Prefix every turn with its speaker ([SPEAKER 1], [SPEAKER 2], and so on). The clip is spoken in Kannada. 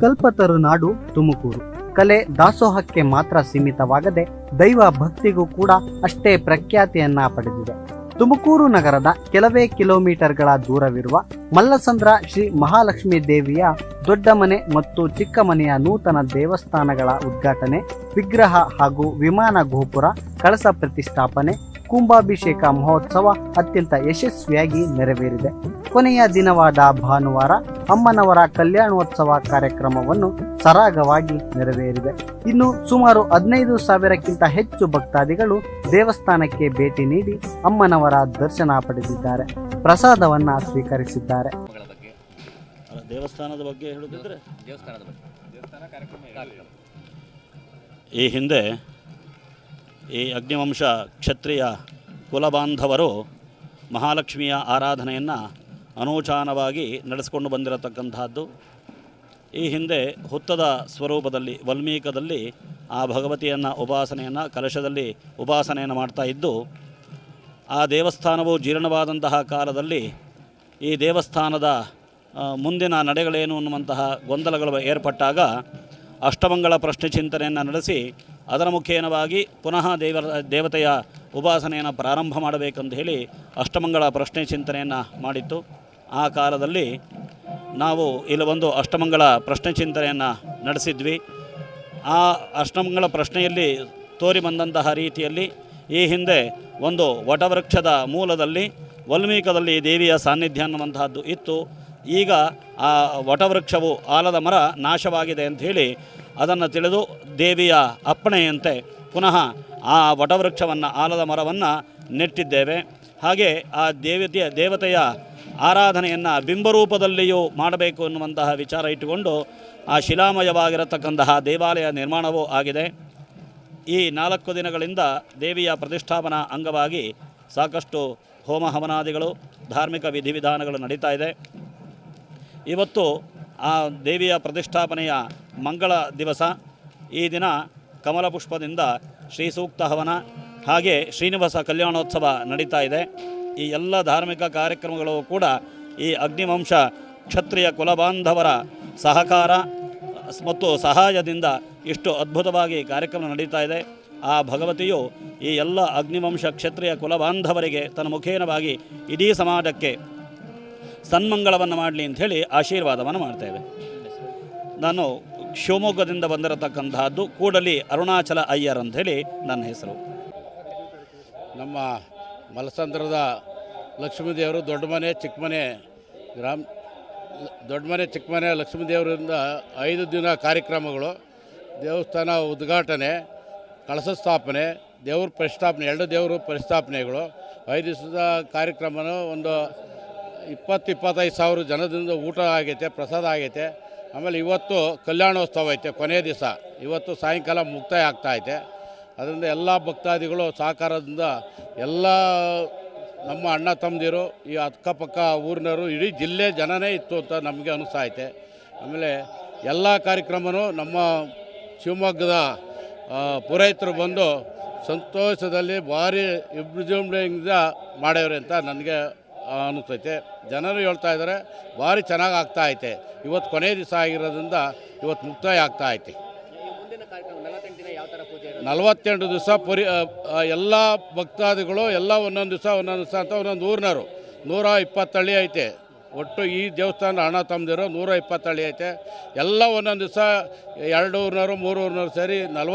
[SPEAKER 1] ಕಲ್ಪತರು ನಾಡು ತುಮಕೂರು. ಕಲೆ ದಾಸೋಹಕ್ಕೆ ಮಾತ್ರ ಸೀಮಿತವಾಗದೆ ದೈವ ಭಕ್ತಿಗೂ ಕೂಡ ಅಷ್ಟೇ ಪ್ರಖ್ಯಾತಿಯನ್ನ ಪಡೆದಿದೆ. ತುಮಕೂರು ನಗರದ ಕೆಲವೇ ಕಿಲೋಮೀಟರ್ಗಳ ದೂರವಿರುವ ಮಲ್ಲಸಂದ್ರ ಶ್ರೀ ಮಹಾಲಕ್ಷ್ಮೀ ದೇವಿಯ ದೊಡ್ಡ ಮನೆ ಮತ್ತು ಚಿಕ್ಕ ಮನೆಯ ನೂತನ ದೇವಸ್ಥಾನಗಳ ಉದ್ಘಾಟನೆ, ವಿಗ್ರಹ ಹಾಗೂ ವಿಮಾನ ಗೋಪುರ, ಕಳಸ ಪ್ರತಿಷ್ಠಾಪನೆ, ಕುಂಭಾಭಿಷೇಕ ಮಹೋತ್ಸವ ಅತ್ಯಂತ ಯಶಸ್ವಿಯಾಗಿ ನೆರವೇರಿದೆ. ಕೊನೆಯ ದಿನವಾದ ಭಾನುವಾರ ಅಮ್ಮನವರ ಕಲ್ಯಾಣೋತ್ಸವ ಕಾರ್ಯಕ್ರಮವನ್ನು ಸರಾಗವಾಗಿ ನೆರವೇರಿದೆ. ಇನ್ನು ಸುಮಾರು ಹದಿನೈದು ಸಾವಿರಕ್ಕಿಂತ ಹೆಚ್ಚು ಭಕ್ತಾದಿಗಳು ದೇವಸ್ಥಾನಕ್ಕೆ ಭೇಟಿ ನೀಡಿ ಅಮ್ಮನವರ ದರ್ಶನ ಪಡೆದಿದ್ದಾರೆ. ಪ್ರಸಾದವನ್ನ ಸ್ವೀಕರಿಸಿದ್ದಾರೆ.
[SPEAKER 2] ದೇವಸ್ಥಾನದ ಬಗ್ಗೆ ಹೇಳುತ್ತಿದ್ರೆ
[SPEAKER 3] ದೇವಸ್ಥಾನದ ಬಗ್ಗೆ. ದೇವಸ್ಥಾನ ಕಾರ್ಯಕ್ರಮ
[SPEAKER 2] ಈ ಹಿಂದೆ ಈ ಅಗ್ನಿವಂಶ ಕ್ಷತ್ರಿಯ ಕುಲಬಾಂಧವರು ಮಹಾಲಕ್ಷ್ಮಿಯ ಆರಾಧನೆಯನ್ನು ಅನೂಚಾನವಾಗಿ ನಡೆಸಿಕೊಂಡು ಬಂದಿರತಕ್ಕಂಥದ್ದು. ಈ ಹಿಂದೆ ಹುತ್ತದ ಸ್ವರೂಪದಲ್ಲಿ, ವಲ್ಮೀಕದಲ್ಲಿ ಆ ಭಗವತಿಯನ್ನು ಉಪಾಸನೆಯನ್ನು, ಕಲಶದಲ್ಲಿ ಉಪಾಸನೆಯನ್ನು ಮಾಡ್ತಾ ಇದ್ದು, ಆ ದೇವಸ್ಥಾನವು ಜೀರ್ಣವಾದಂತಹ ಕಾಲದಲ್ಲಿ ಈ ದೇವಸ್ಥಾನದ ಮುಂದಿನ ನಡೆಗಳೇನು ಅನ್ನುವಂತಹ ಗೊಂದಲಗಳು ಏರ್ಪಟ್ಟಾಗ ಅಷ್ಟಮಂಗಳ ಪ್ರಶ್ನೆ ಚಿಂತನೆಯನ್ನು ನಡೆಸಿ, ಅದರ ಮುಖೇನವಾಗಿ ಪುನಃ ದೇವರ ದೇವತೆಯ ಉಪಾಸನೆಯನ್ನು ಪ್ರಾರಂಭ ಮಾಡಬೇಕಂತ ಹೇಳಿ ಅಷ್ಟಮಂಗಳ ಪ್ರಶ್ನೆ ಚಿಂತನೆಯನ್ನು ಮಾಡಿತ್ತು. ಆ ಕಾಲದಲ್ಲಿ ನಾವು ಇಲ್ಲಿ ಒಂದು ಅಷ್ಟಮಂಗಳ ಪ್ರಶ್ನೆ ಚಿಂತನೆಯನ್ನು ನಡೆಸಿದ್ವಿ. ಆ ಅಷ್ಟಮಂಗಳ ಪ್ರಶ್ನೆಯಲ್ಲಿ ತೋರಿ ಬಂದಂತಹ ರೀತಿಯಲ್ಲಿ ಈ ಹಿಂದೆ ಒಂದು ವಟವೃಕ್ಷದ ಮೂಲದಲ್ಲಿ ವಲ್ಮೀಕದಲ್ಲಿ ದೇವಿಯ ಸಾನ್ನಿಧ್ಯ ಅನ್ನುವಂತಹದ್ದು ಇತ್ತು. ಈಗ ಆ ವಟವೃಕ್ಷವು ಆಲದ ಮರ ನಾಶವಾಗಿದೆ ಅಂತ ಹೇಳಿ ಅದನ್ನು ತಿಳಿದು ದೇವಿಯ ಅಪ್ಪಣೆಯಂತೆ ಪುನಃ ಆ ವಟವೃಕ್ಷವನ್ನು, ಆಲದ ಮರವನ್ನು ನೆಟ್ಟಿದ್ದೇವೆ. ಹಾಗೆ ಆ ದೇವತೆಯ ದೇವತೆಯ ಆರಾಧನೆಯನ್ನು ಬಿಂಬರೂಪದಲ್ಲಿಯೂ ಮಾಡಬೇಕು ಎನ್ನುವಂತಹ ವಿಚಾರ ಇಟ್ಟುಕೊಂಡು ಆ ಶಿಲಾಮಯವಾಗಿರತಕ್ಕಂತಹ ದೇವಾಲಯ ನಿರ್ಮಾಣವೂ ಆಗಿದೆ. ಈ ನಾಲ್ಕು ದಿನಗಳಿಂದ ದೇವಿಯ ಪ್ರತಿಷ್ಠಾಪನಾ ಅಂಗವಾಗಿ ಸಾಕಷ್ಟು ಹೋಮ ಹವನಾದಿಗಳು, ಧಾರ್ಮಿಕ ವಿಧಿವಿಧಾನಗಳು ನಡೀತಾ ಇದೆ. ಇವತ್ತು ಆ ದೇವಿಯ ಪ್ರತಿಷ್ಠಾಪನೆಯ ಮಂಗಳ ದಿವಸ. ಈ ದಿನ ಕಮಲಪುಷ್ಪದಿಂದ ಶ್ರೀ ಸೂಕ್ತ ಹವನ, ಹಾಗೆ ಶ್ರೀನಿವಾಸ ಕಲ್ಯಾಣೋತ್ಸವ ನಡೀತಾ ಇದೆ. ಈ ಎಲ್ಲ ಧಾರ್ಮಿಕ ಕಾರ್ಯಕ್ರಮಗಳು ಕೂಡ ಈ ಅಗ್ನಿವಂಶ ಕ್ಷತ್ರಿಯ ಕುಲಬಾಂಧವರ ಸಹಕಾರ ಮತ್ತು ಸಹಾಯದಿಂದ ಇಷ್ಟು ಅದ್ಭುತವಾಗಿ ಕಾರ್ಯಕ್ರಮ ನಡೀತಾ ಇದೆ. ಆ ಭಗವತಿಯು ಈ ಎಲ್ಲ ಅಗ್ನಿವಂಶ ಕ್ಷತ್ರಿಯ ಕುಲಬಾಂಧವರಿಗೆ ತನ್ನ ಮುಖೇನವಾಗಿ ಇಡೀ ಸಮಾಜಕ್ಕೆ ಸನ್ಮಂಗಳವನ್ನು ಮಾಡಲಿ ಅಂಥೇಳಿ ಆಶೀರ್ವಾದವನ್ನು ಮಾಡ್ತೇವೆ. ನಾನು ಶಿವಮೊಗ್ಗದಿಂದ ಬಂದಿರತಕ್ಕಂತಹದ್ದು ಕೂಡಲಿ ಅರುಣಾಚಲ ಅಯ್ಯರ್ ಅಂಥೇಳಿ ನನ್ನ ಹೆಸರು.
[SPEAKER 4] ನಮ್ಮ ಮಲಸಂದ್ರದ ಲಕ್ಷ್ಮೀದೇವರು ದೊಡ್ಡ ಮನೆ ಚಿಕ್ಕ ಮನೆ ಗ್ರಾಮ ದೊಡ್ಡ ಮನೆ ಚಿಕ್ಕ ಮನೆ ಲಕ್ಷ್ಮೀದೇವರಿಂದ ಐದು ದಿನ ಕಾರ್ಯಕ್ರಮಗಳು. ದೇವಸ್ಥಾನ ಉದ್ಘಾಟನೆ, ಕಳಸ ಸ್ಥಾಪನೆ, ದೇವ್ರ ಪ್ರತಿಷ್ಠಾಪನೆ ಎರಡು ದೇವರು ಪ್ರತಿಷ್ಠಾಪನೆಗಳು ಐದು ದಿವಸದ ಕಾರ್ಯಕ್ರಮನ ಒಂದು ಇಪ್ಪತ್ತು, ಇಪ್ಪತ್ತೈದು ಸಾವಿರ ಜನದಿಂದ ಊಟ ಆಗೈತೆ, ಪ್ರಸಾದ ಆಗೈತೆ. ಆಮೇಲೆ ಇವತ್ತು ಕಲ್ಯಾಣೋತ್ಸವ ಐತೆ ಕೊನೆಯ ದಿವಸ. ಇವತ್ತು ಸಾಯಂಕಾಲ ಮುಕ್ತಾಯ ಆಗ್ತಾ ಐತೆ. ಅದರಿಂದ ಎಲ್ಲ ಭಕ್ತಾದಿಗಳು ಸಹಕಾರದಿಂದ ಎಲ್ಲ ನಮ್ಮ ಅಣ್ಣ ತಮ್ಮದಿರು, ಈ ಅಕ್ಕಪಕ್ಕ ಊರಿನವರು, ಇಡೀ ಜಿಲ್ಲೆ ಜನನೇ ಇತ್ತು ಅಂತ ನಮಗೆ ಅನಿಸ್ತಾ ಐತೆ. ಆಮೇಲೆ ಎಲ್ಲ ಕಾರ್ಯಕ್ರಮನೂ ನಮ್ಮ ಶಿವಮೊಗ್ಗದ ಪುರೋಹಿತರು ಬಂದು ಸಂತೋಷದಲ್ಲಿ ಭಾರಿ ವಿಜೃಂಭಣೆಯಿಂದ ಮಾಡ್ಯವ್ರೆ ಅಂತ ನನಗೆ ಅನಿಸ್ತೈತೆ ಜನರು ಹೇಳ್ತಾ ಇದ್ದಾರೆ, ಭಾರಿ ಚೆನ್ನಾಗಿ ಆಗ್ತಾ ಐತೆ. ಇವತ್ತು ಕೊನೆಯ ದಿವಸ ಆಗಿರೋದ್ರಿಂದ ಇವತ್ತು ಮುಕ್ತಾಯ ಆಗ್ತಾ ಐತೆ
[SPEAKER 3] ಮುಂದಿನ ಕಾರ್ಯಕ್ರಮ ನಲವತ್ತೆಂಟು ದಿನ ಯಾವ ಥರ ಪೂಜೆ ಇರೋದು
[SPEAKER 4] ನಲವತ್ತೆಂಟು ದಿವಸ ಪರಿ ಎಲ್ಲ ಭಕ್ತಾದಿಗಳು ಎಲ್ಲ ಒಂದೊಂದು ದಿವಸ ಒಂದೊಂದು ದಿವಸ ಅಂತ ಒಂದೊಂದು ಊರಿನವರು. ನೂರ ಇಪ್ಪತ್ತಳ್ಳಿ ಐತೆ. ಒಟ್ಟು ಈ ದೇವಸ್ಥಾನ ಹಣ ತಮ್ಮದಿರೋ ನೂರ ಇಪ್ಪತ್ತಳ್ಳಿ ಐತೆ. ಎಲ್ಲ ಒಂದೊಂದು ದಿವಸ ಎರಡು ಊರಿನವರು ಮೂರು ಊರಿನವರು ಸೇರಿ ನಲ್ವತ್ತು